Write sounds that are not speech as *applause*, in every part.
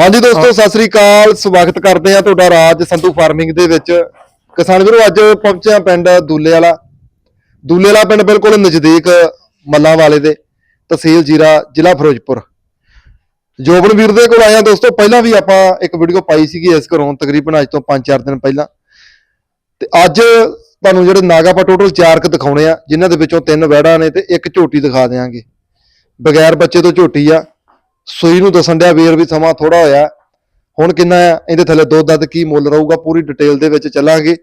ਹਾਂਜੀ ਦੋਸਤੋ ਸਤਿ ਸ੍ਰੀ ਅਕਾਲ। ਸਵਾਗਤ ਕਰਦੇ ਆ ਤੁਹਾਡਾ ਰਾਜ ਸੰਧੂ ਫਾਰਮਿੰਗ ਦੇ ਵਿੱਚ। ਕਿਸਾਨ ਵੀਰੋ ਅੱਜ ਪਹੁੰਚੇ ਆ ਪਿੰਡ ਦੂਲੇ ਵਾਲਾ ਦੂਲੇ ਵਾਲਾ ਪਿੰਡ ਬਿਲਕੁਲ ਨਜ਼ਦੀਕ ਮੱਲਾਂ ਵਾਲੇ ਦੇ ਤਹਿਸੀਲ ਜੀਰਾ ਜ਼ਿਲ੍ਹਾ ਫਿਰੋਜ਼ਪੁਰ। ਜੋਬਨ ਵੀਰ ਦੇ ਕੋਲ ਆਏ ਆ ਦੋਸਤੋ ਪਹਿਲਾਂ ਵੀ ਆਪਾਂ ਇੱਕ ਵੀਡੀਓ ਪਾਈ ਸੀਗੀ ਇਸ ਘਰੋਂ ਤਕਰੀਬਨ ਅੱਜ ਤੋਂ 5-4 ਦਿਨ ਪਹਿਲਾਂ। ਤੇ ਅੱਜ ਤੁਹਾਨੂੰ ਜਿਹੜੇ ਨਾਗਾਪਾ ਟੋਟਲ 4 ਕ ਦਿਖਾਉਣੇ ਆ ਜਿਨ੍ਹਾਂ ਦੇ ਵਿੱਚੋਂ ਤਿੰਨ ਵਹਿੜਾਂ ਨੇ ਤੇ ਇੱਕ ਝੋਟੀ ਦਿਖਾ ਦੇਾਂਗੇ ਬਗੈਰ ਬੱਚੇ ਤੋਂ ਝੋਟੀ ਆ। ਸੂਈ ਨੂੰ ਦੱਸਣ ਡਿਆ ਵੀਰ ਵੀ ਸਮਾਂ ਥੋੜਾ ਹੋਇਆ। ਹੁਣ ਕਿੰਨਾ ਆ? ਇਹਦੇ ਥੱਲੇ ਦੁੱਧ ਦਾ ਕੀ ਮੁੱਲ ਰਹੂਗਾ? ਪੂਰੀ ਡਿਟੇਲ ਦੇ ਵਿੱਚ ਚੱਲਾਂਗੇ।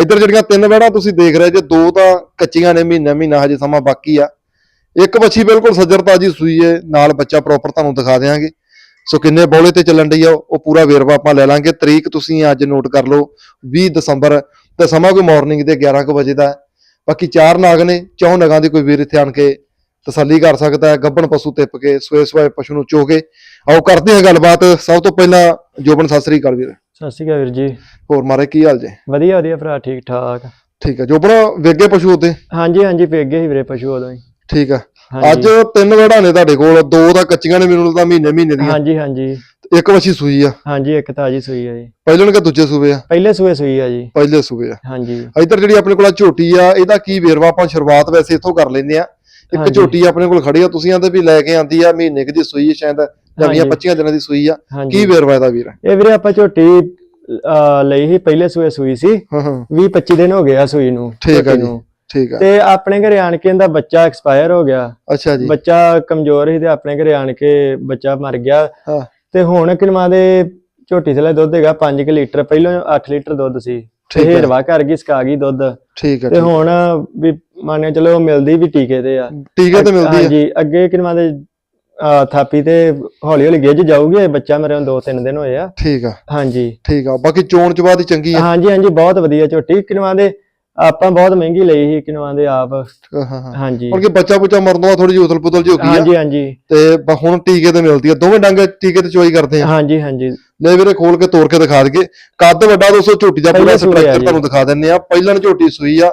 ਇੱਧਰ ਜਿਹੜੀਆਂ ਤਿੰਨ ਵਹਿੜਾਂ ਤੁਸੀਂ ਦੇਖ ਰਹੇ ਜੇ, ਦੋ ਤਾਂ ਕੱਚੀਆਂ ਨੇ, ਮਹੀਨਾ ਮਹੀਨਾ ਹਜੇ ਸਮਾਂ ਬਾਕੀ ਆ। ਇੱਕ ਵੱਛੀ ਬਿਲਕੁਲ ਸੱਜਰਤਾ ਜੀ ਸੂਈ ਏ, ਨਾਲ ਬੱਚਾ ਪ੍ਰੋਪਰ ਤੁਹਾਨੂੰ ਦਿਖਾ ਦੇਵਾਂਗੇ ਸੋ ਕਿੰਨੇ ਬੌਲੇ ਤੇ ਚੱਲਣ ਡਈ ਆ, ਉਹ ਪੂਰਾ ਵੇਰਵਾ ਆਪਾਂ ਲੈ ਲਾਂਗੇ। ਤਰੀਕ ਤੁਸੀਂ ਅੱਜ ਨੋਟ ਕਰ ਲਓ 20 ਦਸੰਬਰ, ਤੇ ਸਮਾਂ ਕੋਈ ਮਾਰਨਿੰਗ ਦੇ 11 ਕੁ ਵਜੇ ਦਾ। ਬਾਕੀ ਚਾਰ ਨਾਗ ਨੇ, ਚੌਂ ਨਗਾਂ ਦੀ ਕੋਈ ਵੀਰ ਇੱਥੇ ਆਣ ਕੇ ਤਸੱਲੀ ਕਰ ਸਕਦਾ ਹੈ ਗੱਬਣ ਪਸ਼ੂ ਤਿੱਪ ਕੇ ਸੋਏ ਸੋਏ ਪਸ਼ੂ ਨੂੰ ਚੋ ਕੇ ਆਓ ਕਰਦੇ ਹਾਂ ਗੱਲਬਾਤ। ਸਭ ਤੋਂ ਪਹਿਲਾਂ ਜੋਬਨ ਸਤਿ ਸ੍ਰੀ ਅਕਾਲ ਵੀਰ। ਸਤਿ ਸ਼੍ਰੀ ਅਕਾਲ ਵੀਰ ਜੀ। ਹੋਰ ਮਾਰੇ ਕੀ ਹਾਲ ਜੇ? ਵਧੀਆ ਵਧੀਆ ਭਰਾ ਠੀਕ ਠਾਕ ਠੀਕ ਹੈ। ਜੋਬਨ ਵੇਗੇ ਪਸ਼ੂ ਉਤੇ ਹਾਂਜੀ ਹਾਂਜੀ ਪੇਗੇ ਸੀ ਵੀਰੇ ਪਸ਼ੂ ਉਦੋਂ ਹੀ। ਠੀਕ ਆ ਅੱਜ ਤਿੰਨ ਵੜਾ ਨੇ ਤੁਹਾਡੇ ਕੋਲ। ਦੋ ਤਾਂ ਕੱਚੀਆਂ ਨੇ ਮੈਨੂੰ ਲੱਗਦਾ ਮਹੀਨੇ ਮਹੀਨੇ ਦੀਆਂ। ਹਾਂਜੀ ਹਾਂਜੀ। ਇੱਕ ਵਛੀ ਸੂਈ ਆ। ਹਾਂਜੀ ਇੱਕ ਤਾਜੀ ਸੂਈ ਆ ਜੀ। ਪਹਿਲੇ ਕਿ ਦੂਜੇ ਸੂਬੇ ਆ? ਪਹਿਲੇ ਸੂਏ ਸੂਈ ਆ ਜੀ। ਪਹਿਲੇ ਸੂਬੇ ਆ। ਹਾਂਜੀ। ਇੱਧਰ ਜਿਹੜੀ ਆਪਣੇ ਕੋਲ ਝੋਟੀ ਆ ਇਹਦਾ ਕੀ ਵੇਰਵਾ ਆਪਾਂ ਸ਼ੁਰੂਆਤ ਵੈਸੇ ਇੱਥੋਂ ਕਰ ਲੈਂਦੇ ਆ। ਇੱਕ ਹਾਂਜੀ। ਝੋਟੀ ਆਪਣੇ ਕੋਲ ਖੜੀ ਆ ਤੁਸੀਂ ਆਂਦੇ ਵੀ ਲੈ ਕੇ ਆਂਦੀ ਆ ਮਹੀਨੇ ਕੁ ਦੀ ਸੂਈ ਆ ਸ਼ਾਇਦ ਜਾਂ ਹਾਂਜੀ। 25 ਦਿਨਾਂ ਦੀ ਸੂਈ ਆ ਕੀ ਵੇਰਵਾ ਇਹਦਾ ਵੀਰ ਇਹ ਵੀਰੇ ਆਪਾਂ ਝੋਟੀ ਅਹ, ਲਈ ਸੀ ਪਹਿਲੇ ਸੂਏ ਸੂਈ ਸੀ ਹਾਂ ਹਾਂ 20 25 ਦਿਨ ਹੋ ਗਿਆ ਸੂਈ ਨੂੰ ਠੀਕ ਆ ਝੋਟੀ ਜੀ। ਨੂੰ। ਠੀਕ ਆ ਤੇ ਆਪਣੇ ਘਰੇ ਆਣ ਕੇ ਇਹਦਾ ਬੱਚਾ ਐਕਸਪਾਇਰ ਹੋ ਗਿਆ ਅੱਛਾ ਜੀ ਬੱਚਾ ਕਮਜ਼ੋਰ ਸੀ ਤੇ ਆਪਣੇ ਘਰੇ ਆਣ ਕੇ ਬੱਚਾ ਮਰ ਗਿਆ ਹਾਂ ਤੇ ਹੁਣ ਕਿਨਵਾ ਦੇ ਝੋਟੀ ਥਲੇ ਦੁੱਧ ਹੈਗਾ 5 ਲੀਟਰ ਪਹਿਲਾਂ 8 ਲੀਟਰ ਦੁੱਧ ਸੀ ਤੇ ਠੀਕ ਹੈ। ਹੇਰਵਾ ਕਰ ਗਈ ਸਕਾ ਗਈ ਦੁੱਧ ਠੀਕ ਆ ਤੇ ਠੀਕ। ਹੁਣ ਵੀ ਮੰਨਿਆ ਚਲੋ ਮਿਲਦੀ ਵੀ ਟੀਕੇ ਤੇ ਆ। ਟੀਕੇ ਤੇ ਮਿਲਦੀ ਆ। ਹਾਂਜੀ ਅੱਗੇ ਕਿਨਵਾ ਦੇ ਅਹ, ਥਾਪੀ ਤੇ ਹੌਲੀ ਹੌਲੀ ਗਿੱਝ ਜਾਊਗੀ ਬੱਚਾ ਮੇਰੇ ਨੂੰ 2-3 ਦਿਨ ਹੋਏ ਆ। ਠੀਕ ਆ। ਹਾਂਜੀ। ਠੀਕ ਆ ਬਾਕੀ ਚੋਣ ਚ ਬਾਅਦ ਹੀ ਚੰਗੀ ਆ। ਹਾਂਜੀ ਹਾਂਜੀ ਬਹੁਤ ਵਧੀਆ ਝੋਟੀ। ਕਿਨਵਾ ਦੇ ਆਪਾਂ ਬਹੁਤ ਮਹਿੰਗੀ ਲਈ ਸੀ ਕਿਨਵਾ ਦੇ ਆਪ। ਹਾਂਜੀ। ਹੁਣ ਕਿ ਬੱਚਾ ਬੁੱਚਾ ਮਰਨ ਤੋਂ ਥੋੜੀ ਜਿਹੀ ਉਤਲ ਪੁਤਲ ਜਿਹੀ ਹੋ ਗਈ ਆ। ਹਾਂਜੀ ਹਾਂਜੀ। ਤੇ ਹੁਣ ਟੀਕੇ ਤੇ ਮਿਲਦੀ ਆ। ਦੋਵੇਂ ਡੰਗ ਟੀਕੇ ਤੇ ਚੋਈ ਕਰਦੇ ਆ। ਹਾਂਜੀ ਹਾਂਜੀ। ਲੈ ਵੀਰੇ ਖੋਲ ਕੇ ਤੋੜ ਕੇ ਦਿਖਾ ਦਈਏ। ਕੱਦ ਵੱਡਾ ਦੋਸਤੋ ਝੋਟੀ ਦਾ ਪੂਰਾ ਆ ਸਟਰਕਚਰ ਜੀ। ਤੁਹਾਨੂੰ ਦਿਖਾ ਦਿੰਨੇ ਆ। ਪਹਿਲਾਂ ਝੋਟੀ ਸੂਈ ਆ।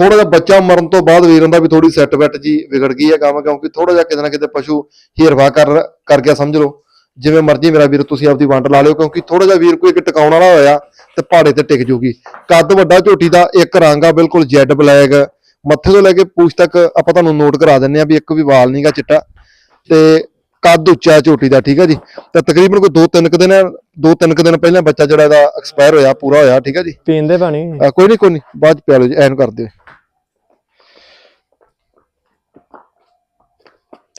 ਥੋੜਾ ਜਿਹਾ ਬੱਚਾ ਮਰਨ ਤੋਂ ਬਾਅਦ ਵੀਰਾਂ ਦਾ ਵੀ ਥੋੜੀ ਸੈੱਟ ਬੈਟ ਜੀ ਵਿਗੜ ਗਈ ਹੈ ਕੰਮ ਕਿਉਂਕਿ ਥੋੜਾ ਜਿਹਾ ਕਿਤੇ ਨਾ ਕਿਤੇ ਪਸ਼ੂ ਹੀਰਵਾ ਕਰ ਕਰ ਗਿਆ ਸਮਝ ਲਓ। ਜਿਵੇਂ ਮਰਜ਼ੀ ਮੇਰਾ ਵੀਰ ਤੁਸੀਂ ਆਪਦੀ ਵੰਡ ਲਾ ਲਿਓ ਕਿਉਂਕਿ ਥੋੜਾ ਜਿਹਾ ਵੀਰ ਕੋਈ ਇੱਕ ਟਿਕਾਉਣ ਵਾਲਾ ਹੋਇਆ ਤੇ ਪਹਾੜੇ ਤੇ ਟਿਕ ਜੂਗੀ। ਕੱਦ ਵੱਡਾ ਝੋਟੀ ਦਾ ਇੱਕ ਰੰਗ ਆ ਬਿਲਕੁਲ ਜੈਡ ਬਲੈਕ ਮੱਥੇ ਤੋਂ ਲੈ ਕੇ ਪੂਛ ਤੱਕ ਆਪਾਂ ਤੁਹਾਨੂੰ ਨੋਟ ਕਰਾ ਦਿੰਨੇ ਆ ਵੀ ਇੱਕ ਵੀ ਵਾਲ ਨਹੀਂਗਾ ਚਿੱਟਾ। ਤੇ ਕੱਦ ਉੱਚਾ ਝੋਟੀ ਦਾ ਠੀਕ ਆ ਜੀ? ਤੇ ਤਕਰੀਬਨ ਕੋਈ 2-3 ਕੁ ਦਿਨ 2-3 ਕੁ ਦਿਨ ਪਹਿਲਾਂ ਬੱਚਾ ਜਿਹੜਾ ਇਹਦਾ ਐਕਸਪਾਇਰ ਹੋਇਆ ਪੂਰਾ ਹੋਇਆ ਠੀਕ ਆ ਜੀ? ਪੀਂਦੇ ਪਾਣੀ। ਕੋਈ ਨਹੀਂ ਕੋਈ ਨਹੀਂ ਬਾਅਦ ਚ ਪਿਆ ਲਓ ਜੀ ਐਨ ਕਰ ਦਿਓ।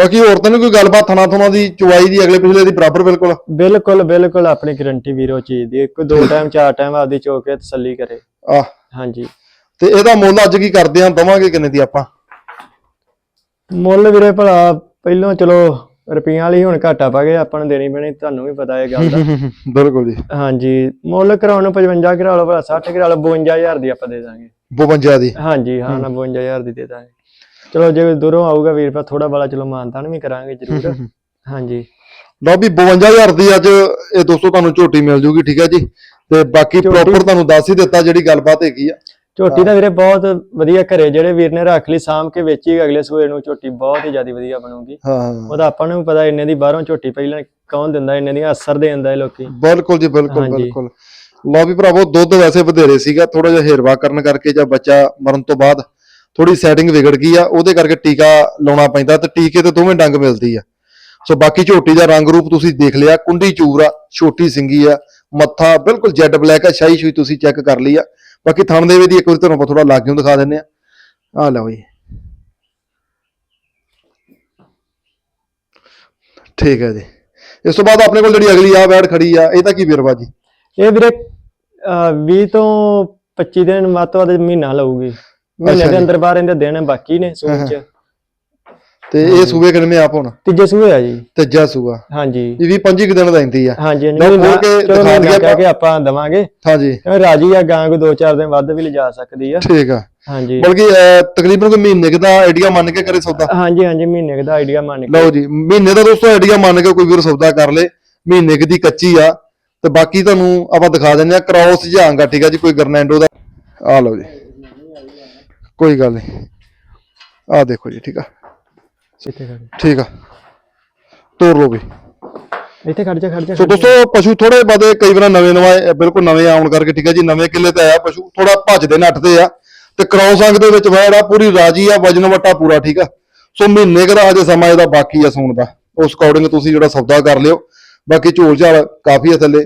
ਬਾਕੀ ਹੋਰ ਤਾਂ ਨੀ ਕੋਈ ਗੱਲਬਾਤ ਥਣਾ ਥਣਾ ਦੀ ਚੁਆਈ ਦੀ ਅਗਲੇ ਪਿਛਲੇ ਦੀ ਬਰਾਬਰ ਬਿਲਕੁਲ। ਬਿਲਕੁਲ ਬਿਲਕੁਲ ਆਪਣੀ ਗਰੰਟੀ ਵੀਰੋ ਚੀਜ਼ ਦੀ। ਕੋਈ ਦੋ ਟਾਈਮ ਚਾਰ ਟਾਈਮ ਆਪਦੀ ਚੋ ਕੇ ਤਸੱਲੀ ਕਰੇ। ਆਹ। ਹਾਂਜੀ। ਤੇ ਇਹਦਾ ਮੁੱਲ ਅੱਜ ਕੀ ਕਰਦੇ ਆਂ ਦਵਾਂਗੇ ਕਿੰਨੇ ਦੀ ਆਪਾਂ? ਮੁੱਲ ਵੀਰੇ ਭਲਾ ਪਹਿਲੋਂ ਚਲੋ ਰੁਪਈਆਂ ਵਾਲੀ ਹੁਣ ਘਾਟਾ ਪਾ ਗਏ ਆਪਾਂ ਨੂੰ ਦੇਣੀ ਪੈਣੀ ਤੁਹਾਨੂੰ ਵੀ ਪਤਾ ਇਹ ਗੱਲ ਦਾ। *laughs* ਬਿਲਕੁਲ ਜੀ। ਹਾਂਜੀ। ਮੁੱਲ ਕਰਾਉਣ ਨੂੰ 55 ਕਰਾ ਲਓ ਭਲਾ 60 ਕਰਾ ਲਓ 52000 ਦੀ ਆਪਾਂ ਦੇ ਦਾਂਗੇ। 52 ਦੀ। ਹਾਂਜੀ ਹਾਂ ਨਾ 52000 ਦੀ ਦੇ ਦਾਂਗੇ। ਚਲੋ ਜੇ ਦੂਰੋਂ ਆਊਗਾ ਵੀਰ ਭਾ ਥੋੜਾ ਬੜਾ ਚਲੋ ਮਾਨਤਾਨ ਵੀ ਕਰਾਂਗੇ ਜ਼ਰੂਰ। ਹਾਂਜੀ। ਲਓ ਵੀ 52000 ਦੀ ਅੱਜ ਇਹ ਦੋਸਤੋ ਤੁਹਾਨੂੰ ਝੋਟੀ ਮਿਲ ਜੂਗੀ ਠੀਕ ਹੈ ਜੀ? ਤੇ ਬਾਕੀ ਪ੍ਰੋਪਰ ਤੁਹਾਨੂੰ ਦੱਸ ਹੀ ਦਿੱਤਾ ਜਿਹੜੀ ਗੱਲਬਾਤ ਹੈਗੀ ਆ। ਝੋਟੀ ਦਾ ਵੀਰੇ ਬਹੁਤ ਵਧੀਆ ਘਰੇ ਜਿਹੜੇ ਵੀਰ ਨੇ ਰੱਖ ਲਈ ਸਾਂਭ ਕੇ ਵੇਚੀ ਅਗਲੇ ਸੂਏ ਨੂੰ ਝੋਟੀ ਬਹੁਤ ਹੀ ਜ਼ਿਆਦਾ ਵਧੀਆ ਬਣੂਗੀ। ਹਾਂ ਉਹਦਾ ਆਪਾਂ ਨੂੰ ਪਤਾ ਇੰਨੇ ਦੀ ਬਾਹਰੋਂ ਝੋਟੀ ਪਹਿਲਾਂ ਕੌਣ ਦਿੰਦਾ ਇੰਨੇ ਦੀ ਅਸਰ ਦੇ ਦਿੰਦਾ ਇਹ ਲੋਕੀ। ਬਿਲਕੁਲ ਜੀ ਬਿਲਕੁਲ। ਬਿਲਕੁਲ। ਲਓ ਵੀ ਭਰਾਵੋ ਦੁੱਧ ਵੈਸੇ ਵਧੇਰੇ ਸੀਗਾ ਥੋੜਾ ਜਿਹਾ ਹੇਰਵਾ ਕਰਨ ਕਰਕੇ ਜਾਂ ਬੱਚਾ ਮਰਨ ਤੋਂ ਬਾਅਦ ਥੋੜੀ ਸੈਟਿੰਗ ਵਿਗੜ ਗਈ ਆ ਉਹਦੇ ਕਰਕੇ ਟੀਕਾ ਲਾਉਣਾ ਪੈਂਦਾ ਤੇ ਟੀਕੇ ਤੇ ਦੋਵੇਂ ਡੰਗ ਮਿਲਦੀ ਆ। ਸੋ ਬਾਕੀ ਝੋਟੀ ਦਾ ਰੰਗ ਰੂਪ ਤੁਸੀਂ ਦੇਖ ਲਿਆ ਕੁੰਡੀ ਚੂਰ ਆ ਛੋਟੀ ਸਿੰਗੀ ਆ ਮੱਥਾ ਬਿਲਕੁਲ ਜੈਡ ਬਲੈਕ ਆ ਸ਼ਾਹੀ ਸ਼ੂਈ ਤੁਸੀਂ ਚੈੱਕ ਕਰ ਲਈ ਆ। ਬਾਕੀ ਥਣ ਦੇ ਦੀ ਇੱਕ ਵਾਰੀ ਤੁਹਾਨੂੰ ਥੋੜਾ ਲਾਗਿਓਂ ਦਿਖਾ ਦਿੰਨੇ ਆ। ਆ ਲਓ ਜੀ। ਠੀਕ ਹੈ ਜੀ। ਇਸ ਤੋਂ ਬਾਅਦ ਆਪਣੇ ਕੋਲ ਜਿਹੜੀ ਅਗਲੀ ਆ ਵੈੜ ਖੜੀ ਆ ਇਹਦਾ ਕੀ ਵੀਰਵਾ ਜੀ? ਇਹ ਵੀਰੇ ਅਹ, 20 ਤੋਂ 25 ਦਿਨ ਵੱਧ ਤੋਂ ਵੱਧ ਮਹੀਨਾ ਲਊਗੀ। ਮਹੀਨੇ ਦੇ ਜੀ। ਅੰਦਰ ਬਾਹਰ ਇਹਦੇ ਦਿਨ ਬਾਕੀ ਨੇ ਸੂਚ ਚ। ਤੇ ਇਹ ਸੂਬੇ ਕਿੰਨੇ ਆਪ ਹੁਣ? ਤੀਜੇ ਸੂਏ ਆ ਜੀ। ਤੀਜਾ ਸੂਆ। ਹਾਂਜੀ। ਇਹ ਵੀ 25 ਕੁ ਦਿਨ ਦਾ ਇੰਦੀ ਆ। ਹਾਂਜੀ ਹਾਂਜੀ ਚਲੋ ਦਿਖਾ ਕਹਿ ਕੇ ਆਪਾਂ ਦਵਾਂਗੇ। ਹਾਂਜੀ। ਰਾਜੀ ਆ ਗਾਂ ਕੋ ਦੋ ਚਾਰ ਦਿਨ ਵੱਧ ਵੀ ਲਿਜਾ ਸਕਦੀ ਆ। ਠੀਕ ਆ। ਹਾਂਜੀ। ਬਲਕਿ ਤਕਰੀਬਨ ਕੋਈ ਮਹੀਨੇ ਦਾ ਆਈਡੀਆ ਮੰਨ ਕੇ ਕਰੇ ਸੌਦਾ। ਹਾਂਜੀ ਹਾਂਜੀ ਮਹੀਨੇ ਦਾ ਆਈਡੀਆ ਮੰਨ ਕੇ। ਲਓ ਜੀ ਮਹੀਨੇ ਦਾ ਦੋਸਤੋ ਆਈਡੀਆ ਮੰਨ ਕੇ ਕੋਈ ਵੀਰ ਸੌਦਾ ਕਰ ਲੇ। ਮਹੀਨੇ ਕੁ ਦੀ ਕੱਚੀ ਆ। ਤੇ ਬਾਕੀ ਤੁਹਾਨੂੰ ਆਪਾਂ ਦਿਖਾ ਦਿੰਦੇ ਆ। ਕ੍ਰਾਸ ਜਾਂਗਾ ਠੀਕ ਆ ਜੀ ਕੋਈ ਗਰਨੈਂਡੋ ਦਾ। ਆ ਲਓ ਜੀ। ਕੋਈ ਗੱਲ ਨਹੀਂ। ਆ ਦੇਖੋ ਜੀ ਠੀਕ ਆ? ਇੱਥੇ ਖੜ ਠੀਕ ਆ। ਤੋਰ ਲਓ ਵੀ। ਇੱਥੇ ਖੜ ਜਾ ਖੜ ਜਾ ਸੋ ਦੋਸਤੋ ਪਸ਼ੂ ਥੋੜੇ ਬਾਦੇ ਕਈ ਵਾਰ ਨਵੇਂ ਨਵਾਂ ਬਿਲਕੁਲ ਨਵੇਂ ਆਉਣ ਕਰਕੇ ਠੀਕ ਹੈ ਜੀ ਨਵੇਂ ਕਿੱਲੇ ਤੇ ਆਇਆ ਪਸ਼ੂ ਥੋੜਾ ਭੱਜਦੇ ਨੱਠਦੇ ਆ। ਤੇ ਕ੍ਰੋਸ ਅੰਗ ਦੇ ਵਿੱਚ ਵੈੜ ਆ ਪੂਰੀ ਰਾਜੀ ਆ ਵਜਨ ਵਟਾ ਪੂਰਾ ਠੀਕ ਆ। ਸੋ ਮਹੀਨੇ ਕੁ ਦਾ ਹਜੇ ਸਮਾਂ ਇਹਦਾ ਬਾਕੀ ਆ ਸੂਣ ਦਾ। ਉਸ ਅਕੋਰਡਿੰਗ ਤੁਸੀਂ ਜਿਹੜਾ ਸੌਦਾ ਕਰ ਲਿਓ। ਬਾਕੀ ਝੋਲ ਝਾਲ ਕਾਫੀ ਆ ਥੱਲੇ।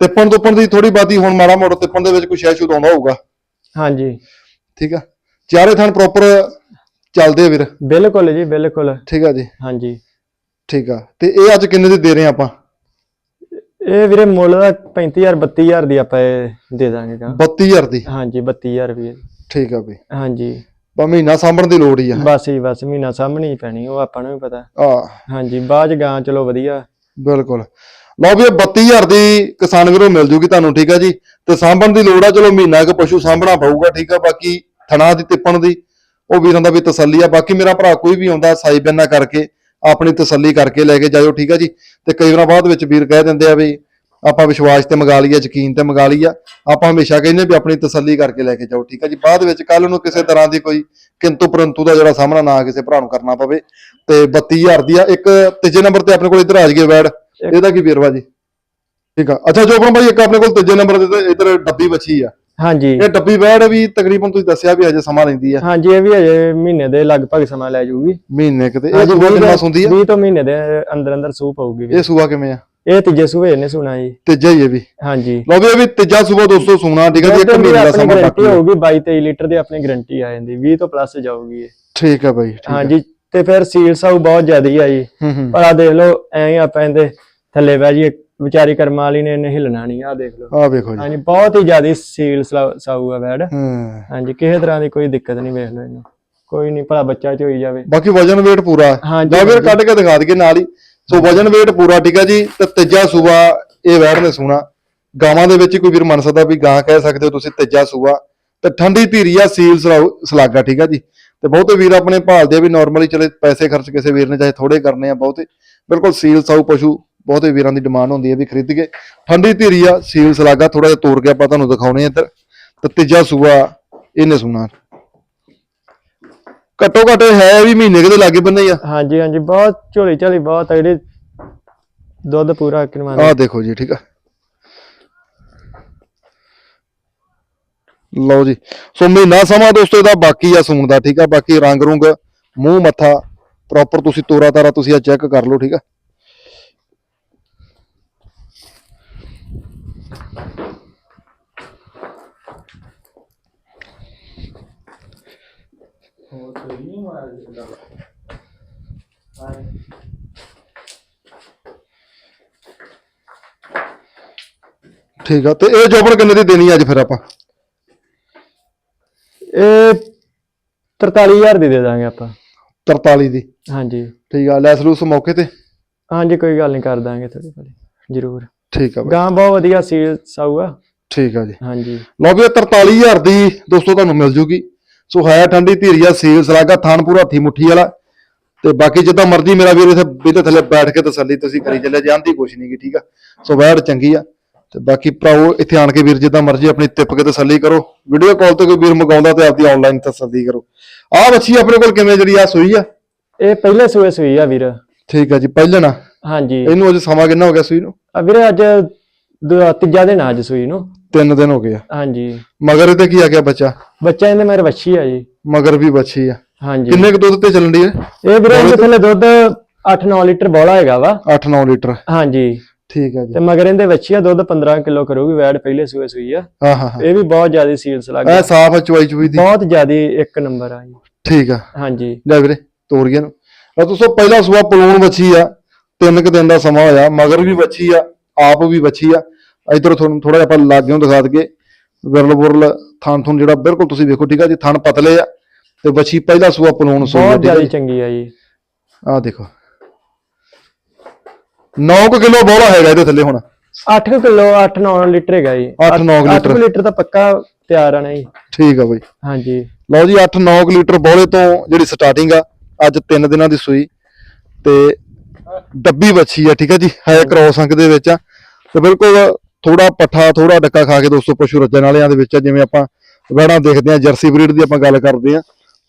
ਤਿੱਪਣ ਤੁੱਪਣ ਦੀ ਥੋੜੀ ਬਾਤੀ ਹੁਣ ਮਾੜਾ ਮੋਟਾ ਤਿੱਪਣ ਦੇ ਵਿੱਚ ਕੋਈ ਸ਼ੈ ਸ਼ੁਦ ਆਉਂਦਾ ਹੋਊਗਾ। ਹਾਂਜੀ। ਠੀਕ ਆ। ਚਾਰੇ ਥਣ ਪ੍ਰੋਪਰ ਚੱਲਦੇ ਆ ਵੀਰ। ਬਿਲਕੁਲ ਜੀ ਬਿਲਕੁਲ। ਠੀਕ ਆ ਜੀ। ਹਾਂਜੀ। ਠੀਕ ਆ। ਤੇ ਇਹ ਅੱਜ ਕਿੰਨੇ ਦੇ ਦੇ ਰਹੇ ਆਪਾਂ? ਇਹ ਵੀਰੇ ਮੁੱਲ ਦਾ 35000 32000 ਦੀ ਆਪਾਂ ਇਹ ਦੇ ਦਾਂਗੇ ਗਾ। 32000 ਦੀ? ਹਾਂਜੀ 32000 ਰੁਪਏ ਠੀਕ ਆ ਬਈ ਹਾਂਜੀ। ਬਾ ਮਹੀਨਾ ਸਾਂਭਣ ਦੀ ਲੋੜ ਹੀ ਆ। ਬਸ ਹੀ ਬਸ ਮਹੀਨਾ ਹੀ ਪੈਣੀ ਉਹ ਆਪਾਂ ਨੂੰ ਵੀ ਪਤਾ। ਆ। ਹਾਂਜੀ ਬਾਅਦ ਚ ਗਾਂ ਚਲੋ ਵਧੀਆ। ਬਿਲਕੁਲ। ਲਓ ਵੀ ਇਹ 32000 ਦੀ ਕਿਸਾਨ ਵੀਰੋ ਮਿਲ ਜੂਗੀ ਤੁਹਾਨੂੰ ਠੀਕ ਆ ਜੀ। ਤੇ ਸਾਂਭਣ ਦੀ ਲੋੜ ਆ ਚਲੋ ਮਹੀਨਾ ਕੁ ਪਸ਼ੂ ਸਾਂਭਣਾ ਪਊਗਾ ਠੀਕ ਆ। ਬਾਕੀ ਥਣਾ ਦੀ ਤਿੱਪਣ ਦੀ ਉਹ ਵੀਰਾਂ ਦਾ ਵੀ ਤਸੱਲੀ ਆ। ਬਾਕੀ ਮੇਰਾ ਭਰਾ ਕੋਈ ਵੀ ਆਉਂਦਾ ਸਾਈ ਬਿਆਨਾ ਕਰਕੇ ਆਪਣੀ ਤਸੱਲੀ ਕਰਕੇ ਲੈ ਕੇ ਜਾਇਓ ਠੀਕ ਆ ਜੀ? ਤੇ ਕਈ ਵਾਰ ਬਾਅਦ ਵਿੱਚ ਵੀਰ ਕਹਿ ਦਿੰਦੇ ਆ ਵੀ ਆਪਾਂ ਵਿਸ਼ਵਾਸ ਤੇ ਮੰਗਾ ਲਈਏ ਯਕੀਨ ਤੇ ਮੰਗਾ ਲਈਆ ਆਪਾਂ ਹਮੇਸ਼ਾ ਕਹਿੰਦੇ ਵੀ ਆਪਣੀ ਤਸੱਲੀ ਕਰਕੇ ਲੈ ਕੇ ਜਾਓ ਠੀਕ ਆ ਜੀ? ਬਾਅਦ ਵਿੱਚ ਕੱਲ ਨੂੰ ਕਿਸੇ ਤਰ੍ਹਾਂ ਦੀ ਕੋਈ ਕਿੰਤੂ ਪਰੰਤੂ ਦਾ ਜਿਹੜਾ ਸਾਹਮਣਾ ਨਾ ਕਿਸੇ ਭਰਾ ਨੂੰ ਕਰਨਾ ਪਵੇ ਤੇ 32000 ਦੀ ਆ। ਇੱਕ ਤੀਜੇ ਨੰਬਰ ਤੇ ਆਪਣੇ ਕੋਲ ਇੱਧਰ ਆ ਜਗੇ ਵੈੜ। ਇਹਦਾ ਕੀ ਵੇਰਵਾ ਜੀ? ਠੀਕ ਆ। ਅੱਛਾ ਜੋਬਨ ਭਾਈ ਇੱਕ ਆਪਣੇ ਕੋਲ ਤੀਜੇ ਨੰਬਰ ਤੇ ਇੱਧਰ ਡੱਬੀ ਬੱਚੀ ਆ। ਹਾਂਜੀ। ਇਹ ਡੱਬੀ ਵੈੜ ਵੀ ਤਕਰੀਬਨ ਤੁਸੀਂ ਦੱਸਿਆ ਵੀ ਅਜੇ ਸਮਾਂ ਲੈਂਦੀ ਆ। ਹਾਂਜੀ ਇਹ ਵੀ ਅਜੇ ਮਹੀਨੇ ਦੇ ਲਗਭਗ ਸਮਾਂ ਲੈ ਜਾਊਗੀ। ਮਹੀਨੇ ਕਿਤੇ ਇਹ ਵੀਹ ਕਿੰਨਾ ਤੋਂ- ਸੁੰਦੀ ਆ? ਵੀਹ ਤੋਂ ਮਹੀਨੇ ਦੇ ਅੰਦਰ ਅੰਦਰ ਸੂਹ ਪਊਗੀ। ਇਹ ਸੂਆ ਕਿਵੇਂ ਆ? ਇਹ ਤੀਜੇ ਸੂਏ ਨੇ ਸੁਣਾ ਜੀ। ਤੀਜਾ ਹੀ ਇਹ ਵੀ। ਹਾਂਜੀ। ਲਓ ਵੀ ਇਹ ਵੀ ਤੀਜਾ ਸੂਆ ਦੋਸਤੋ ਸੁਣਾ ਠੀਕ ਆ ਜੀ ਇੱਕ ਦੁੱਧ ਦੀ ਮਹੀਨੇ ਦਾ ਸਮਾਂ ਬਾਕੀ। ਹੋਊਗੀ 22 23 ਲੀਟਰ ਦੀ ਆਪਣੀ ਗਾਰੰਟੀ ਆ ਜਾਂਦੀ 20 ਤੋਂ ਪਲੱਸ ਜਾਊਗੀ ਇਹ। ਠੀਕ ਆ ਬਾਈ ਠੀਕ ਆ। ਹਾਂਜੀ ਤੇ ਫਿਰ ਸੀਲ ਸਾਊ ਬਹੁਤ ਜ਼ਿਆਦਾ ਹੀ ਆ ਜੀ। ਹੂੰ ਹੂੰ। ਪਰ ਆ ਦੇਖ ਲਓ ਐਂ ਹੀ ਆਪਾਂ ਇਹਦੇ ਥੱਲੇ ਬਹਿ ਜੀ ਵਿਚਾਰੀ ਕਰਮਾਂ ਵਾਲੀ ਨੇ ਇਹਨੇ ਹਿੱਲਣਾ ਨਹੀਂ ਆ ਦੇਖ ਲਓ। ਆ ਵੇਖੋ ਜੀ। ਹਾਂਜੀ ਬਹੁਤ ਹੀ ਜ਼ਿਆਦਾ ਸੀਲ ਸਾਊ ਆ ਬੈਡ ਹਾਂ। ਹਾਂਜੀ ਕਿਸੇ ਤਰ੍ਹਾਂ ਦੀ ਕੋਈ ਦਿੱਕਤ ਨਹੀਂ ਵੇਖ ਲਓ ਇਹਨੂੰ। ਕੋਈ ਨਹੀਂ ਭਲਾ ਬੱਚਾ ਚੋਈ ਜਾਵੇ। ਬਾਕੀ ਵਜਨ weight ਪੂਰਾ। ਹੈ ਹਾਂਜੀ, ਫਿਰ ਕੱਢ ਕੇ ਦਿਖਾ ਦਈਏ ਨਾਲ ਹੀ। ਸੋ ਵਜਨ weight ਪੂਰਾ ਠੀਕ ਹੈ ਜੀ। ਤੇ ਤੀਜਾ ਸੂਆ ਇਹ ਵੈੜ ਨੇ ਸੂਣਾ। ਗਾਵਾਂ ਦੇ ਵਿੱਚ ਹੀ ਕੋਈ ਵੀਰ ਮੰਨ ਸਕਦਾ ਵੀ ਗਾਂ ਕਹਿ ਸਕਦੇ ਹੋ ਤੁਸੀਂ ਤੀਜਾ ਸੂਆ। ਤੇ ਠੰਡੀ ਧੀਰੀ ਆ ਸੀਲ ਸਲਾਉ- ਸਲਾਗਾ ਠੀਕ ਹੈ ਜੀ। ਤੇ ਬਹੁਤੇ ਵੀਰ ਆਪਣੇ ਭਾਲਦੇ ਆ ਵੀ ਨਾਰਮਲੀ ਚਲੇ ਪੈਸੇ ਖਰਚ ਕਿਸੇ ਵੀਰ ਨੇ ਚਾਹੇ ਥੋੜੇ ਕਰਨੇ ਆ ਬਹੁਤੇ। ਬਿਲਕੁਲ ਸੀਲ ਸਾਊ ਪਸ਼ੂ। ਬਹੁਤੇ ਵੀਰਾਂ ਦੀ ਡਿਮਾਂਡ ਹੁੰਦੀ ਹੈ ਵੀ ਖਰੀਦ ਕੇ। ਠੰਡੀ ਧੀਰੀ ਆ ਸੀਲ ਸਲਾਗਾ ਥੋੜਾ ਜਿਹਾ ਤੋੜ ਕੇ ਆਪਾਂ ਤੁਹਾਨੂੰ ਦਿਖਾਉਣੇ ਆ ਇੱਧਰ। ਤੇ ਤੀਜਾ ਸੂਆ ਇਹਨੇ ਸੂਣਾ। ਘੱਟੋ ਘੱਟ ਹੈ ਵੀ ਮਹੀਨੇ ਕਿਤੇ ਲਾਗੇ ਬੰਨੇ ਆ। ਹਾਂਜੀ ਹਾਂਜੀ ਬਹੁਤ ਝੋਲੀ ਝੋਲੀ ਬਹੁਤ ਤਗੜੀ ਦੁੱਧ ਪੂਰਾ ਕਿਨਵਾ ਆਹ ਦੇਖੋ ਜੀ ਠੀਕ ਆ। ਲਓ ਜੀ ਸੋ ਮਹੀਨਾ ਸਮਾਂ ਦੋਸਤੋ ਇਹਦਾ ਬਾਕੀ ਆ ਸੂਣ ਦਾ ਠੀਕ ਆ। ਬਾਕੀ ਰੰਗ ਰੁੰਗ ਮੂੰਹ ਮੱਥਾ ਪ੍ਰੋਪਰ ਤੁਸੀਂ ਤੋਰਾ ਤਾਰਾ ਤੁਸੀਂ ਆ ਚੈੱਕ ਕਰ ਲਓ ਠੀਕ ਆ। ਠੀਕ ਆ ਤੇ ਇਹ ਜੋਬਨ ਕਿੰਨੇ ਦੀ ਦੇਣੀ ਅੱਜ ਫਿਰ ਆਪਾਂ? ਇਹ 43000 ਦੀ ਦੇ ਦਾਂਗੇ ਆਪਾਂ। 43 ਦੀ? ਹਾਂਜੀ। ਠੀਕ ਆ ਲੈਸ ਲੂਸ ਮੌਕੇ ਤੇ? ਹਾਂਜੀ ਕੋਈ ਗੱਲ ਨਹੀਂ ਕਰ ਦਾਂਗੇ ਥੋੜੀ ਥੋੜੀ ਜ਼ਰੂਰ। ਠੀਕ ਆ ਬਾਈ। ਗਾਂ ਬਹੁਤ ਵਧੀਆ ਸੀਲ ਸਾਊ ਆ। ਠੀਕ ਆ ਜੀ। ਹਾਂਜੀ। ਲਓ ਵੀ ਇਹ 43000 ਦੀ ਦੋਸਤੋ ਤੁਹਾਨੂੰ ਮਿਲ ਜੂਗੀ। ਸੋ ਹੈ ਠੰਡੀ ਧੀਰੀਆ ਸੀਲ ਸਲਾਗਾ ਥਾਨ ਪੂਰਾ ਹੱਥੀ ਮੁੱਠੀ ਵਾਲਾ। ਤੇ ਬਾਕੀ ਜਿੱਦਾਂ ਮਰਜ਼ੀ ਮੇਰਾ ਵੀਰ ਇਥੇ ਬਿੱਲੇ ਥੱਲੇ ਬੈਠ ਕੇ ਤਸੱਲੀ ਤੁਸੀਂ ਕਰੀ ਚੱਲੇ ਜਾਂਦੀ ਕੁਛ ਨਹੀਂ ਗੀ ਠੀਕ ਆ। ਸੋ ਵੈੜ ਚੰਗੀ ਆ। ਤੇ ਬਾਕੀ ਭਰਾਓ ਇੱਥੇ ਆਣ ਕੇ ਵੀਰ ਜਿੱਦਾਂ ਮਰਜ਼ੀ ਆਪਣੀ ਟਿੱਪ ਕੇ ਤਸੱਲੀ ਕਰੋ। ਵੀਡੀਓ ਕਾਲ ਤੇ ਕੋਈ ਵੀਰ ਮੰਗਾਉਂਦਾ ਤੇ ਆਪਦੀ ਆਨਲਾਈਨ ਤਸੱਲੀ ਕਰੋ। ਆਹ ਬੱਚੀ ਆਪਣੇ ਕੋਲ ਕਿਵੇਂ ਜਿਹੜੀ ਆ ਸੂਈ ਆ? ਇਹ ਪਹਿਲੇ ਸੂਏ ਸੂਈ ਆ ਵੀਰ। ਠੀਕ ਆ ਜੀ ਪਹਿਲਣਾ ਹਾਂਜੀ। ਇਹਨੂੰ ਅਜੇ ਸਮਾਂ ਕਿੰਨਾ ਹੋ ਗਿਆ ਸੂਈ ਨੂੰ? ਆ ਵੀਰੇ ਅੱਜ ਦੂ- ਤੀਜਾ ਦਿਨ ਆ ਅੱਜ ਸੂਈ ਨੂੰ। ਤਿੰਨ ਦਿਨ ਹੋ ਗਏ ਆ। ਹਾਂਜੀ। ਮਗਰ ਇਹਦੇ ਕੀ ਆ ਗਿਆ ਬੱਚਾ? ਬੱਚਾ ਇਹਦੇ ਮੇਰੇ ਵੱਛੀ ਆ ਜੀ। ਮਗਰ ਵੀ ਬੱਚੀ ਆ। ਹਾਂਜੀ। ਕਿੰਨੇ ਕੁ ਦੁੱਧ ਤੇ ਚੱਲਣ ਦੀ ਹੈ ਇਹ ਵੀਰੇ ਇਹਦੇ ਥੱਲੇ ਦੁੱਧ 8-9 ਲੀਟਰ ਬੋਲਾ ਹੈਗਾ ਵਾ। 8-9 ਲੀਟਰ। ਹਾਂਜੀ। ਠੀਕ ਆ ਜੀ। ਤੇ ਮਗਰ ਇਹਦੇ ਵੱਛੀ ਆ ਦੁੱਧ 15 ਕਿਲੋ ਕਰੂਗੀ ਵੈੜ ਪਹਿਲੇ ਸੂਏ ਸੂਈ ਆ। ਹਾਂ ਹਾਂ ਹਾਂ। ਇਹ ਵੀ ਬਹੁਤ ਜ਼ਿਆਦਾ ਸੀਲਸ ਲੱਗ ਇਹ ਸਾਫ਼ ਆ ਚੁਆਈ ਚੁਈ ਦੀ। ਬਹੁਤ ਜ਼ਿਆਦਾ ਇੱਕ ਨੰਬਰ ਆ ਜੀ। ਠੀਕ ਆ। ਹਾਂਜੀ। ਲੈ ਵੀਰੇ ਤੋਰ ਗਿਆ ਨੂੰ ਆ ਦੋਸਤੋ ਪਹਿਲਾ ਸੂਆ ਪਲੂਣ ਬੱਚੀ ਆ। ਤਿੰਨ ਕੁ ਦਿਨ ਦਾ ਸਮਾਂ ਹੋਇਆ ਮਗਰ ਵੀ ਬੱਚੀ ਆ ਆਪ ਵੀ ਬੱਚੀ ਆ। ਇਧਰ ਤੁਹਾਨੂੰ ਥੋੜਾ ਜਿਹਾ ਆਪਾਂ ਲਾਗਿਓਂ ਦਿਖਾ ਦਈਏ। ਵਿਰਲ ਬੁਰਲ ਥਣ ਥੁਣ ਜਿਹੜਾ ਬਿਲਕੁਲ ਤੁਸੀਂ ਵੇਖੋ ਠੀਕ ਆ ਜੀ ਥਣ ਪਤਲੇ ਆ। ਤੇ ਬੱਚੀ ਪਹਿਲਾ ਸੂਆ ਪਲੂਣ ਸੂਈ ਆ ਬਹੁਤ ਆ ਜ਼ਿਆਦਾ। ਚੰਗੀ ਆ ਜੀ। ਆਹ ਦੇਖੋ। 9 ਕਿਲੋ ਬੋਲਾ ਹੈਗਾ ਇਹਦੇ ਥੱਲੇ ਹੁਣ। 8 ਕਿਲੋ 8-9 ਲੀਟਰ ਹੈਗਾ ਜੀ। ਅੱਠ ਨੌ ਕੁ ਲੀਟਰ। 8 ਲੀਟਰ। ਤਾਂ ਪੱਕਾ ਤਿਆਰ ਆ ਨਾ ਜੀ। ਠੀਕ ਆ ਬਈ। ਹਾਂਜੀ। ਲਓ ਜੀ 8-9 ਲੀਟਰ ਬੋਲੇ ਤੋਂ ਜਿਹੜੀ ਸਟਾਰਟਿੰਗ ਆ ਅੱਜ 3 ਦਿਨਾਂ ਦੀ ਸੂਈ। ਤੇ ਡੱਬੀ ਬੱਚੀ ਆ ਠੀਕ ਆ ਜੀ? ਹੈ ਕ੍ਰੋਸ ਅੰਕ ਦੇ ਵਿੱਚ ਆ। ਤੇ ਬਿਲਕੁਲ ਥੋੜਾ ਪੱਠਾ ਥੋੜਾ ਡੱਕਾ ਖਾ ਕੇ ਦੋਸਤੋ ਪਸ਼ੂ ਰੱਜਣ ਵਾਲਿਆਂ ਦੇ ਵਿੱਚ ਆ ਜਿਵੇਂ ਆਪਾਂ ਵਹਿੜਾਂ ਦੇਖਦੇ ਆ ਜਰਸੀ ਬਰੀਡ ਦੀ ਆਪਾਂ ਗੱਲ ਕਰਦੇ ਆ।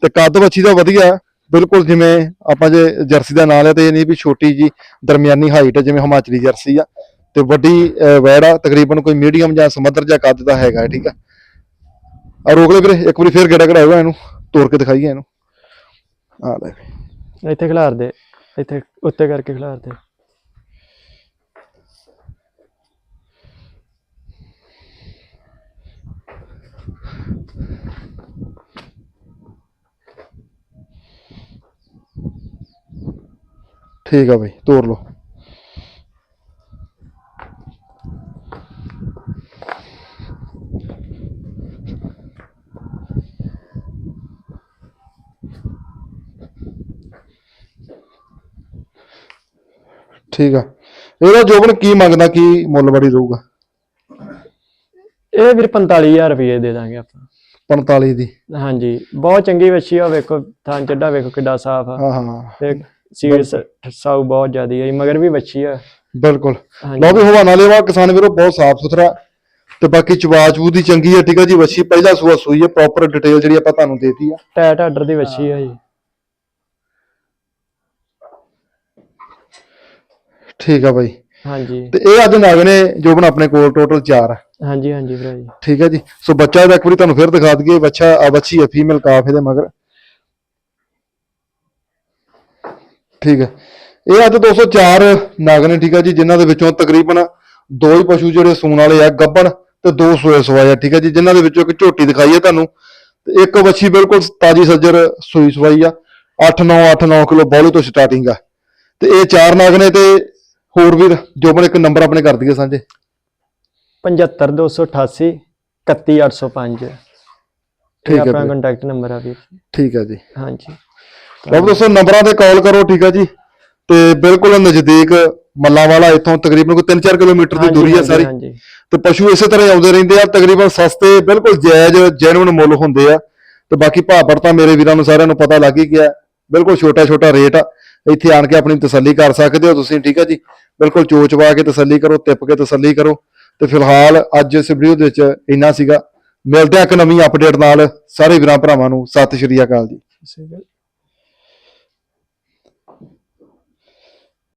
ਤੇ ਕੱਦ ਬੱਚੀ ਦਾ ਵਧੀਆ ਬਿਲਕੁਲ ਜਿਵੇਂ ਆਪਾਂ ਜੇ ਜਰਸੀ ਦਾ ਨਾਂ ਲਿਆ ਤੇ ਇਹ ਨਹੀਂ ਵੀ ਛੋਟੀ ਜੀ ਦਰਮਿਆਨੀ ਹਾਈਟ ਜਿਵੇਂ ਹਿਮਾਚਲੀ ਜਰਸੀ ਆ। ਤੇ ਵੱਡੀ ਵੈੜ ਤਕਰੀਬਨ ਕੋਈ ਮੀਡੀਅਮ ਜਾਂ ਸਮੁੰਦਰ ਜਾਂ ਕੱਦ ਦਾ ਹੈਗਾ ਠੀਕ ਆ। ਆ ਰੋਕ ਲੈ ਵੀਰੇ ਇੱਕ ਵਾਰੀ ਫੇਰ ਗੇੜਾ ਕਢਾਇਓ ਇਹਨੂੰ ਤੋੜ ਕੇ ਦਿਖਾਈਏ ਇਹਨੂੰ। ਆ ਲੈ। ਇੱਥੇ ਖਿਲਾਰ ਦੇ ਇੱਥੇ ਉੱਤੇ ਕਰਕੇ ਖਿਲਾਰਦੇ ਠੀਕ ਆ ਬਈ ਤੋੜ ਲਓ। ਠੀਕ ਆ। ਇਹਦਾ ਜੋਬਨ ਕੀ ਮੰਗਦਾ ਕੀ ਮੁੱਲ ਬੜੀ ਰਹੂਗਾ? ਇਹ ਵੀਰ 45000 ਰੁਪਏ ਦੇ ਦਾਂਗੇ ਆਪਾਂ। 45 ਦੀ। ਹਾਂਜੀ ਬਹੁਤ ਚੰਗੀ ਵੱਛੀ ਆ ਵੇਖੋ ਥਾਂ ਚੱਡਾ ਵੇਖੋ ਕਿੱਡਾ ਸਾਫ਼ ਆ। ਹਾਂ ਹਾਂ। ਤੇ ਸੀਡ ਸਾਊ ਬਹੁਤ ਜ਼ਿਆਦੀ ਹੈ ਮਗਰ ਵੀ ਵੱਛੀ ਆ। ਬਿਲਕੁਲ। ਲਓ ਵੀ ਹਵਾਨਾ ਲੈਵਾ ਕਿਸਾਨ ਵੀਰੋ ਬਹੁਤ ਸਾਫ਼ ਸੁਥਰਾ। ਤੇ ਬਾਕੀ ਚਵਾਚੂ ਦੀ ਚੰਗੀ ਹੈ ਠੀਕ ਹੈ ਜੀ ਵੱਛੀ ਪਹਿਲਾ ਸੂਆ ਸੂਈ ਹੈ ਪ੍ਰੋਪਰ ਡਿਟੇਲ ਜਿਹੜੀ ਆਪਾਂ ਤੁਹਾਨੂੰ ਦੇਤੀ ਆ। ਟੈਟ ਆਰਡਰ ਦੀ ਵੱਛੀ ਆ ਜੀ। ਠੀਕ ਆ ਬਾਈ। ਹਾਂਜੀ। ਤੇ ਇਹ ਅੱਜ ਨਗ ਨੇ ਜੋਬਨ ਆਪਣੇ ਕੋਲ ਟੋਟਲ 4 ਆ। ਹਾਂਜੀ ਹਾਂਜੀ ਭਰਾ ਜੀ। ਠੀਕ ਹੈ ਜੀ। ਸੋ ਬੱਚਾ ਇਹਦਾ ਇੱਕ ਵਾਰੀ ਤੁਹਾਨੂੰ ਫਿਰ ਦਿਖਾ ਦਈਏ ਬੱਚਾ ਆ ਬੱਚੀ ਹੈ ਫੀਮੇਲ ਕਾਫ ਇਹਦੇ ਮਗਰ। ਠੀਕ ਹੈ ਇਹ ਅੱਜ 204 ਨਗ ਨੇ ਠੀਕ ਹੈ ਜੀ ਜਿਨ੍ਹਾਂ ਦੇ ਵਿੱਚੋਂ ਤਕਰੀਬਨ ਦੋ ਹੀ ਪਸ਼ੂ ਜਿਹੜੇ ਸੂਣ ਵਾਲੇ ਆ ਗੱਬਣ ਤੇ ਦੋ ਸੋਏ ਸਵਾਏ ਆ ਠੀਕ ਹੈ ਜੀ ਜਿਨ੍ਹਾਂ ਦੇ ਵਿੱਚੋਂ ਇੱਕ ਝੋਟੀ ਦਿਖਾਈ ਹੈ ਤੁਹਾਨੂੰ। ਤੇ ਇੱਕ ਵੱਛੀ ਬਿਲਕੁਲ ਤਾਜੀ ਸੱਜਰ ਸੂਈ ਸਵਾਈ ਆ। 8-9 8-9 ਕਿਲੋ ਬੋਲੀ ਤੋਂ ਸਟਾਰਟਿੰਗ ਆ। ਤੇ ਇਹ ਚਾਰ ਨਗ ਨੇ ਤੇ ਹੋਰ ਵੀ ਜੋਬਨ ਇੱਕ ਨੰਬਰ ਆਪਣੇ ਕਰ ਦਈਏ ਸਾਂਝੇ। 75288 31805 ਇਹ ਠੀਕ ਹੈ ਆਪਣਾ ਵੀਰੇ। ਕੰਟੈਕਟ ਨੰਬਰ ਆ ਵੀਰ। ਠੀਕ ਹੈ ਜੀ। ਹਾਂਜੀ। ਲਓ ਦੋਸਤੋ ਨੰਬਰਾਂ ਤੇ ਕਾਲ ਕਰੋ ਠੀਕ ਹੈ ਜੀ। ਤੇ ਬਿਲਕੁਲ ਨਜ਼ਦੀਕ ਮੱਲਾਂ ਵਾਲਾ ਇੱਥੋਂ ਤਕਰੀਬਨ ਕੋਈ 3-4 ਕਿਲੋਮੀਟਰ ਦੀ ਹਾਂਜੀ, ਦੂਰੀ ਹੈ ਹਾਂਜੀ, ਸਾਰੀ। ਹਾਂਜੀ। ਤੇ ਪਸ਼ੂ ਇਸੇ ਤਰ੍ਹਾਂ ਹੀ ਆਉਂਦੇ ਰਹਿੰਦੇ ਆ ਤਕਰੀਬਨ ਸਸਤੇ ਬਿਲਕੁਲ ਜਾਇਜ਼ ਜੈਨੂਇਨ ਮੁੱਲ ਹੁੰਦੇ ਆ। ਤੇ ਬਾਕੀ ਭਾਪੜ ਤਾਂ ਮੇਰੇ ਵੀਰਾਂ ਨੂੰ ਸਾਰਿਆਂ ਨੂੰ ਪਤਾ ਲੱਗ ਹੀ ਗਿਆ। ਬਿਲਕੁਲ ਛੋਟਾ ਛੋਟਾ ਰੇਟ ਆ। ਇੱਥੇ ਆਣ ਕੇ ਆਪਣੀ ਤਸੱਲੀ ਕਰ ਸਕਦੇ ਹੋ ਤੁਸੀਂ, ਠੀਕ ਹੈ ਜੀ? ਬਿਲਕੁਲ ਚੋਚਵਾ ਕੇ ਤਸੱਲੀ ਕਰੋ, ਟਿਪ ਕੇ ਤਸੱਲੀ ਕਰੋ। ਤੇ ਫਿਲਹਾਲ ਅੱਜ ਇਸ ਵੀਡੀਓ ਦੇ ਵਿੱਚ ਇੰਨਾ ਸੀਗਾ। ਮਿਲਦੇ ਆ ਇੱਕ ਨਵੀਂ ਅਪਡੇਟ ਨਾਲ। ਸਾਰੇ ਵੀਰਾਂ ਭਰਾਵਾਂ ਨੂੰ ਸਤਿ ਸ਼੍ਰੀ ਅਕਾਲ ਜੀ।